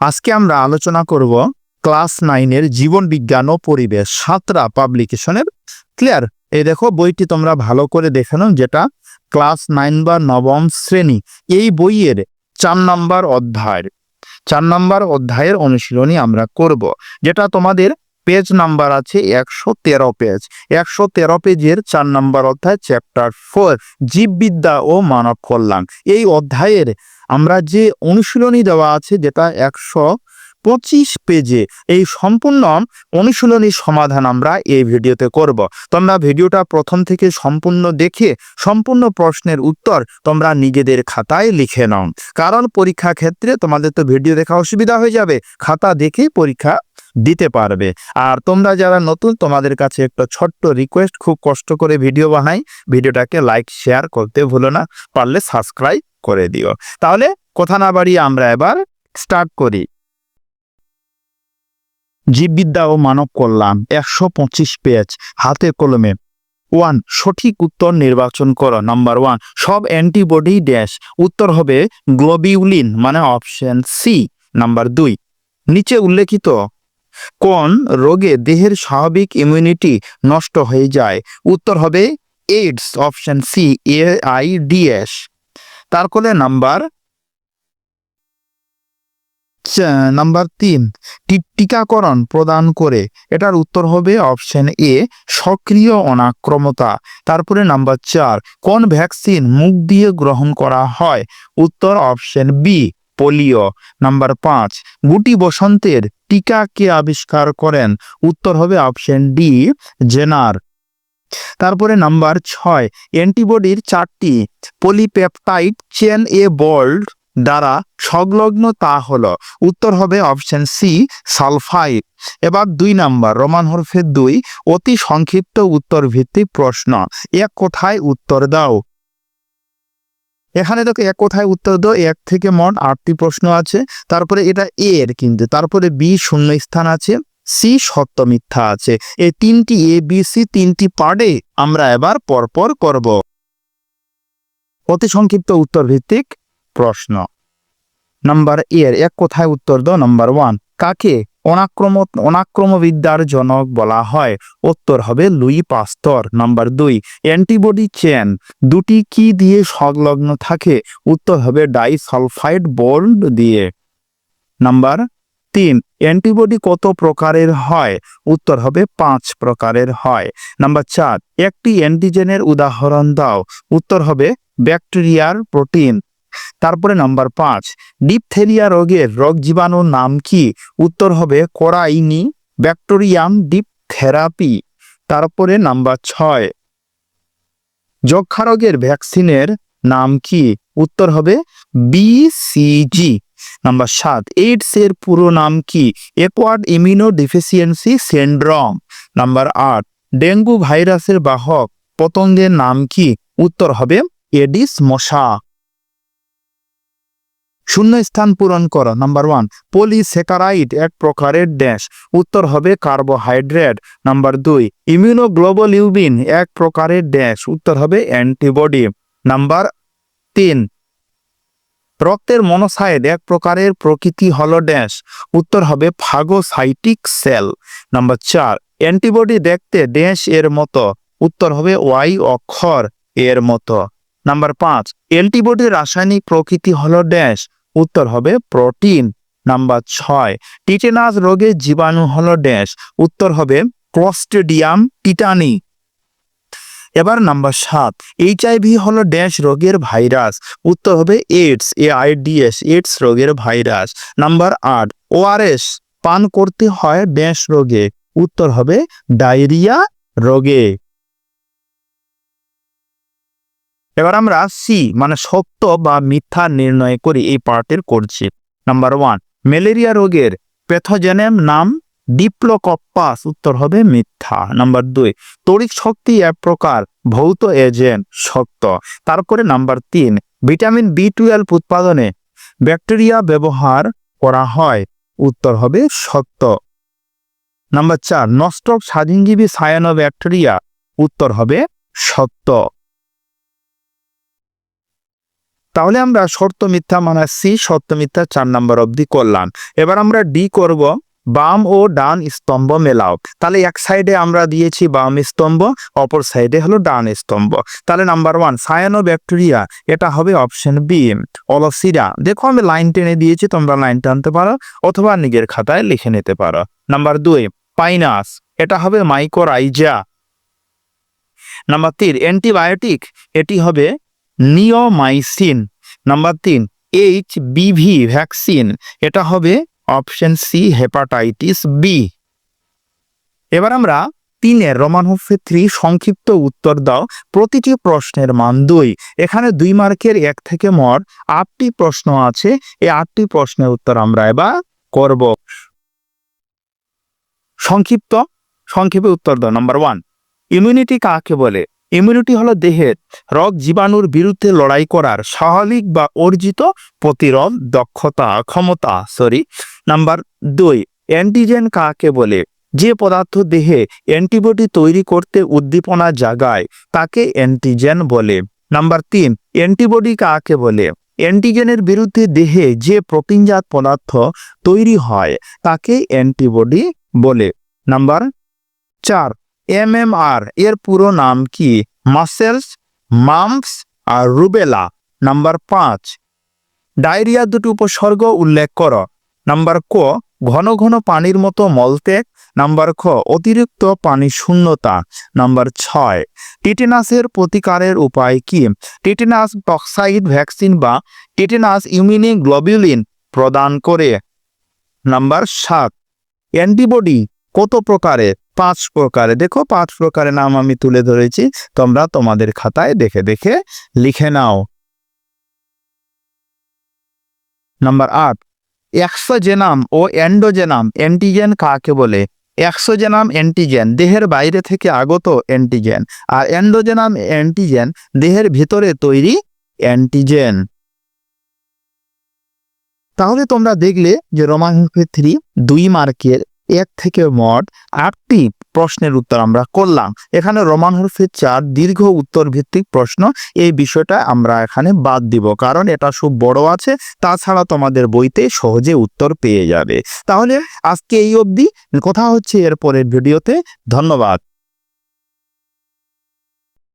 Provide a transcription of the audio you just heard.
আজকে আমরা আলোচনা করব ক্লাস নাইনের জীবন বিজ্ঞান ও পরিবেশ সাতরা পাবলিকেশনের ক্লিয়ার এই দেখো, বইটি তোমরা ভালো করে দেখে নাও, যেটা ক্লাস নাইন বা নবম শ্রেণি। এই বইয়ের চার নম্বর অধ্যায় চার নম্বর অধ্যায়ের অনুশীলনী আমরা করব, যেটা তোমাদের পেজ নাম্বার আছে একশো তেরো পেজ একশো তেরো পেজের চার নাম্বার অধ্যায় চ্যাপ্টার ফোর জীববিদ্যা ও মানব কল্যাণ। এই অধ্যায়ের আমরা যে অনুশীলনী দেওয়া আছে যেটা একশো পঁচিশ পেজে, এই সম্পূর্ণ অনুশীলনী সমাধান আমরা এই ভিডিওতে করব। তোমরা ভিডিওটা প্রথম থেকে সম্পূর্ণ দেখে, সম্পূর্ণ প্রশ্নের উত্তর তোমরা নিজেদের খাতায় লিখে নাও। কারণ পরীক্ষা ক্ষেত্রে তোমাদের তো ভিডিও দেখা অসুবিধা হয়ে যাবে, খাতা দেখে পরীক্ষা দিতে পারবে। আর তোমরা যারা নতুন, তোমাদের কাছে একটা ছোট্ট রিকোয়েস্ট খুব কষ্ট করে ভিডিও বানাই, ভিডিওটাকে লাইক শেয়ার করতে ভুলো না, পারলে সাবস্ক্রাইব করে দিও। তাহলে কথা না বাড়িয়ে আমরা এবার স্টার্ট করি। জীববিদ্যা ও মানব কল্যাণ, একশো পঁচিশ পেজ হাতে কলমে। ওয়ান সঠিক উত্তর নির্বাচন করো। নাম্বার ওয়ান সব অ্যান্টিবডি ড্যাশ উত্তর হবে গ্লোবিউলিন মানে অপশন সি নাম্বার দুই, নিচে উল্লেখিত কোন রোগে দেহের স্বাভাবিক ইমিউনিটি নষ্ট হয়ে যায়। উত্তর হবে AIDS option C A I DS তারপরে নাম্বার নাম্বার তিন টিকাকরণ প্রদান করে। এটার উত্তর হবে অপশন এ, সক্রিয় অনাক্রমতা। তারপরে নাম্বার চার, কোন ভ্যাকসিন মুখ দিয়ে গ্রহণ করা হয়? উত্তর অপশন বি, পোলিও। নাম্বার পাঁচ, গুটি বসন্তের টিকা কে আবিষ্কার করেন? উত্তর হবে অপশন ডি, জেনার। তারপরে নাম্বার ছয়, অ্যান্টিবডির চারটি পলিপেপটাইড চেন এ বল্ড দ্বারা সংলগ্ন, তা হলো উত্তর হবে অপশন সি, সালফাইড। এবার দুই নাম্বার, রোমান হরফের দুই, অতি সংক্ষিপ্ত উত্তর ভিত্তিক প্রশ্ন, এক কোথায় উত্তর দাও। এখানে তোকে এক কোথায় উত্তর দাও, এক থেকে মোট আটটি প্রশ্ন আছে, তারপরে এটা এর কিন্তু, তারপরে বি শূন্য স্থান আছে। সি সত্য মিথ্যা আছে। এই তিনটি এ বি সি তিনটি পার্টে আমরা এবার পরপর করব। অতি সংক্ষিপ্ত উত্তর ভিত্তিক প্রশ্ন। নাম্বার এর এক কোথায় উত্তর দাও? নাম্বার ওয়ান কাকে অনাক্রম অনাক্রমবিদ্যার জনক বলা হয়? উত্তর হবে লুই পাস্তর। নাম্বার দুই, অ্যান্টিবডি চেন। দুটি কি দিয়ে সংলগ্ন থাকে? উত্তর হবে ডাইসালফাইড বোল্ড দিয়ে। নাম্বার তিন, অ্যান্টিবডি কত প্রকারের হয়? উত্তর হবে পাঁচ প্রকারের হয়। নাম্বার চার, একটি অ্যান্টিজেনের উদাহরণ দাও। উত্তর হবে ব্যাকটেরিয়ার প্রোটিন। তারপরে নাম্বার পাঁচ, ডিপথেরিয়া রোগের রোগ জীবাণুর নাম কি? উত্তর হবে কোরাইনি ব্যাকটেরিয়াম ডিপথেরাপি। তারপরে নাম্বার ছয় যক্ষা রোগের ভ্যাকসিনের নাম কি? উত্তর হবে বিসিজি নাম্বার সাত এইডস এর পুরো নাম কি? Acquired immunodeficiency syndrome number আট, ডেঙ্গু ভাইরাসের বাহক পতঙ্গের নাম কি? উত্তর হবে এডিস মশা শূন্য স্থান পূরণ করো। নাম্বার ওয়ান পলিস্যাকারাইড এক প্রকারের ড্যাশ উত্তর হবে কার্বোহাইড্রেট নাম্বার দুই ইমিউনোগ্লোবুলিউবিন এক প্রকারের ড্যাশ উত্তর হবে অ্যান্টিবডি নাম্বার তিন রক্তের মনোসাইড এক প্রকারের প্রকৃতি হল ড্যাশ। উত্তর হবে ফাগোসাইটিক সেল। নাম্বার চার, অ্যান্টিবডি দেখতে ড্যাশ এর মতো। উত্তর হবে ওয়াই অক্ষর এর মতো। নাম্বার পাঁচ অ্যান্টিবডির রাসায়নিক প্রকৃতি হল ড্যাশ। উত্তর হবে প্রোটিন। নাম্বার ছয়, টিটেনাস রোগের জীবাণু হল ড্যাশ। উত্তর হবে ক্লস্টেডিয়াম টিটানি। এবার নাম্বার সাত এইচআইভি হলো ড্যাশ রোগের ভাইরাস উত্তর হবে AIDS A I IDS AIDS রোগের ভাইরাস নাম্বার আট ওআরএস পান করতে হয় ড্যাশ রোগে, উত্তর হবে ডায়রিয়া রোগে। এবার আমরা সি মানে সত্য বা মিথ্যা নির্ণয় করি এই পার্টের করছি। নাম্বার ওয়ান ম্যালেরিয়া রোগের প্যাথোজেনেম নাম ডিপ্লোকপ্পাস, উত্তর হবে মিথ্যা। নাম্বার দুই, তড়িৎ শক্তি এক প্রকার, ভৌত এজেন্ট সত্য তারপরে নাম্বার তিন, ভিটামিন বি টুয়েলভ উৎপাদনে ব্যাকটেরিয়া ব্যবহার করা হয়, উত্তর হবে সত্য নাম্বার চার নষ্টক স্বাধীনজীবী সায়ানো ব্যাকটেরিয়া উত্তর হবে সত্য তাহলে আমরা সত্য মিথ্যা মানে সি সত্য মিথ্যা চার নাম্বার অবধি করলাম। এবার আমরা ডি করব বাম ও ডান স্তম্ভ মেলাও। তাহলে এক সাইডে আমরা দিয়েছি বাম স্তম্ভ, অপর সাইডে হলো ডান স্তম্ভ। তাহলে নাম্বার ওয়ান সায়ানো ব্যাকটেরিয়া এটা হবে অপশন বি অলসিরা দেখো আমি লাইন টেনে দিয়েছি, তোমরা লাইন টানতে পারো, অথবা নিজের খাতায় লিখে নিতে পারো। নাম্বার দুই পাইনাস এটা হবে মাইকোরাইজা নাম্বার তিন অ্যান্টিবায়োটিক এটি হবে নিওমাইসিন নাম্বার তিন এইচ বিভি ভ্যাকসিন এটা হবে অপশন সি, হেপাটাইটিস বি। এবার আমরা তিনের রোমান হফে থ্রি সংক্ষিপ্ত উত্তর দাও। প্রতিটি প্রশ্নের মান দুই। এখানে দুই মার্কের এক থেকে মোট আটটি প্রশ্ন আছে। এই আটটি প্রশ্নের উত্তর আমরা এবার করব। সংক্ষিপ্ত, সংক্ষেপে উত্তর দাও। নাম্বার ওয়ান, ইমিউনিটি কাকে বলে? ইমিউনিটি হলো দেহের রোগ জীবাণুর বিরুদ্ধে লড়াই করার স্বাভাবিক বা অর্জিত প্রতিরোধ দক্ষতা, ক্ষমতা, সরি নাম্বার দুই অ্যান্টিজেন কাকে বলে? যে পদার্থ দেহে অ্যান্টিবডি তৈরি করতে উদ্দীপনা জাগায়, তাকে অ্যান্টিজেন বলে। নাম্বার তিন অ্যান্টিবডি কাকে বলে? অ্যান্টিজেনের বিরুদ্ধে দেহে যে প্রোটিনজাত পদার্থ তৈরি হয়, তাকে অ্যান্টিবডি বলে। নাম্বার চার, এমএমআর, এর পুরো নাম কি? মাসেলস মাম্পস আর রুবেলা নাম্বার পাঁচ, ডায়রিয়া দুটি উপসর্গ উল্লেখ করো। নাম্বার ক, ঘন ঘন পানির মতো মলত্যাগ। নাম্বার খ, অতিরিক্ত পানি শূন্যতা। নাম্বার ছয়, টিটেনাসের প্রতিকারের উপায় কি? টিটেনাস টক্সাইড ভ্যাকসিন বা টিটেনাস ইমিউনি গ্লোবিউলিন প্রদান করে। নাম্বার সাত, অ্যান্টিবডি কত প্রকারের পাঁচ প্রকারে। দেখো, পাঁচ প্রকারের নাম আমি তুলে ধরেছি। তোমরা তোমাদের খাতায় দেখে দেখে লিখে নাও। নাম্বার আট এক্সোজেনাম ও অ্যান্ডোজেনাম অ্যান্টিজেন কাকে বলে? এক্সোজেনাম অ্যান্টিজেন, দেহের বাইরে থেকে আগত অ্যান্টিজেন, আর অ্যান্ডোজেনাম অ্যান্টিজেন, দেহের ভিতরে তৈরি অ্যান্টিজেন। তাহলে তোমরা দেখলে যে রোমান থ্রি দুই মার্কের এক থেকে মোট আটটি প্রশ্নের উত্তর আমরা করলাম। এখানে রোমান হরফের চার দীর্ঘ উত্তর ভিত্তিক প্রশ্ন। এই বিষয়টা আমরা এখানে বাদ দিব, কারণ এটা খুব বড় আছে। তাছাড়া তোমাদের বইতে সহজে উত্তর পেয়ে যাবে। তাহলে আজকে এই অবধি। কথা হচ্ছে এরপরের ভিডিওতে। ধন্যবাদ।